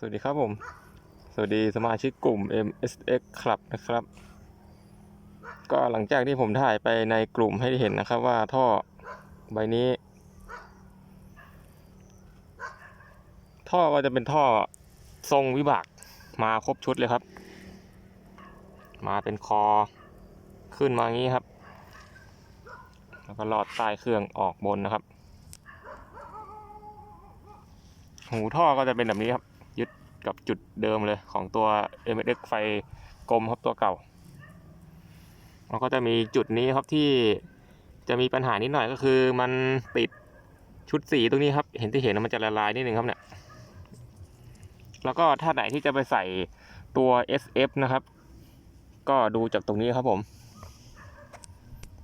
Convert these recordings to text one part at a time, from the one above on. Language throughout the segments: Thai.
สวัสดีครับผม สวัสดีสมาชิกกลุ่ม MSX Club นะครับ ก็หลังจากที่ผมถ่ายไปในกลุ่มให้เห็นนะครับว่าท่อใบนี้ ท่อก็จะเป็นท่อทรงวิบากมาครบชุดเลยครับ มาเป็นคอขึ้นมาอย่างนี้ครับ แล้วก็หลอดใต้เครื่องออกบนนะครับ หูท่อก็จะเป็นแบบนี้ครับ ยึดกับจุดเดิมเลยของตัว MX ไฟกลมครับตัวเก่า แล้วก็จะมีจุดนี้ครับที่จะมีปัญหานิดหน่อยก็คือมันติดชุดสีตรงนี้ครับ เห็นที่เห็นมันจะละลายนิดนึงครับเนี่ยแล้วก็ถ้าไหนที่จะไปใส่ตัว SF นะครับ ก็ดูจากตรงนี้ครับผม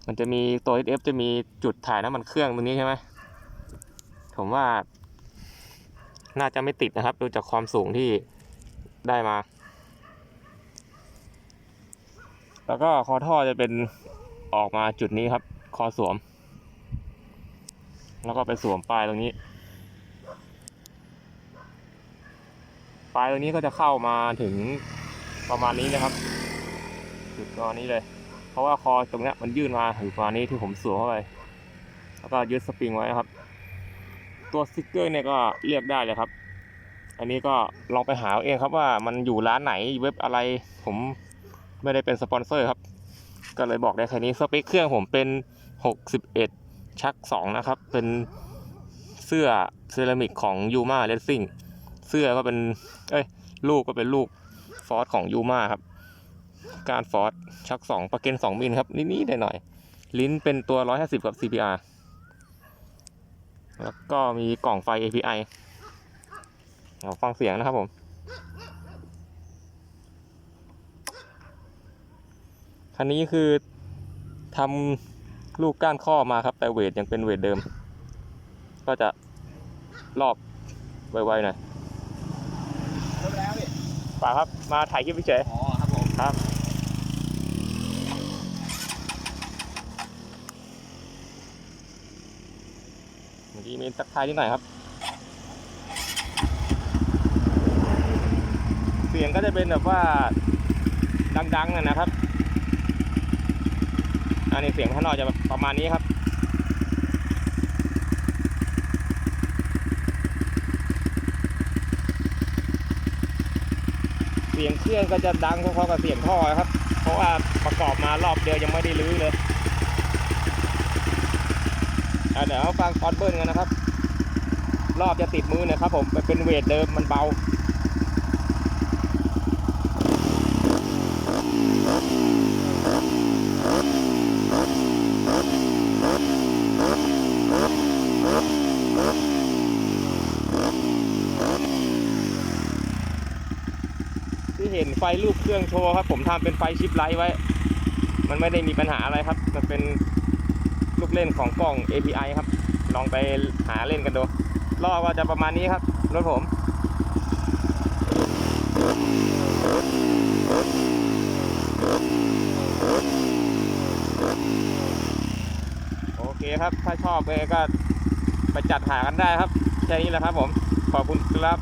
มันจะมีตัว SF จะมีจุดถ่ายน้ำมันเครื่องตรงนี้ใช่ไหมผมว่า น่าจะไม่ติดนะครับดูจากความสูงที่ได้มา แล้วก็คอท่อจะเป็นออกมาจุดนี้ครับ คอสวม แล้วก็ไปสวมปลายตรงนี้ ปลายตรงนี้ก็จะเข้ามาถึงประมาณนี้นะครับ จุดประมาณนี้เลย เพราะว่าคอตรงนี้มันยื่นมาถึงประมาณนี้ที่ผมสวมเข้าไป แล้วก็ยึดสปริงไว้นะครับ ตัวสติกเกอร์เนี่ยก็เลือกได้เลยครับ อันนี้ก็ลองไปหาเองครับว่ามันอยู่ร้านไหนเว็บอะไรผมไม่ได้เป็นสปอนเซอร์ครับ ก็เลยบอกได้แค่นี้สเปคเครื่องผมเป็น 61 ชัก 2 นะครับ เป็นเสื้อเซรามิกของ Yuma Racing เสื้อก็เป็นเอ้ยลูกก็เป็นลูกฟอร์สของ Yuma ครับ การฟอร์สชัก 2 ประเก็น2มิลครับนิดๆหน่อยๆลิ้นเป็นตัว 150 กับ CPR แล้วก็มีกล่องไฟ API เราฟังเสียงนะครับผม คันนี้คือทำลูกก้านข้อมาครับ แต่เวทยังเป็นเวทเดิม ก็จะรอบไวๆหน่อยเริ่มแล้วพี่ป่าครับ มาถ่ายคลิปเฉยอ๋อครับผมครับ มีสักทายนิดหน่อยครับ เสียงก็จะเป็นแบบว่าดังๆนะนะครับ อันนี้เสียงข้างนอกจะประมาณนี้ครับเสียงเครื่องก็จะดังพอๆกับเสียงท่อครับ เพราะว่าประกอบมารอบเดียวยังไม่ได้รื้อเลย เดี๋ยวฟังคอนเบิร์นกันนะครับ รอบจะติดมือนะครับ ผมเป็นเวทเดิมมันเบาที่เห็นไฟรูปเครื่องโชว์ครับ ผมทำเป็นไฟชิปไลท์ไว้ มันไม่ได้มีปัญหาอะไรครับ มันเป็น ลูกเล่นของกล้อง API ครับ ลองไปหาเล่นกันดูรอบก็จะประมาณนี้ครับรถผมโอเคครับ ถ้าชอบเลยก็ไปจัดหากันได้ครับ แค่นี้แหละครับผม ขอบคุณครับ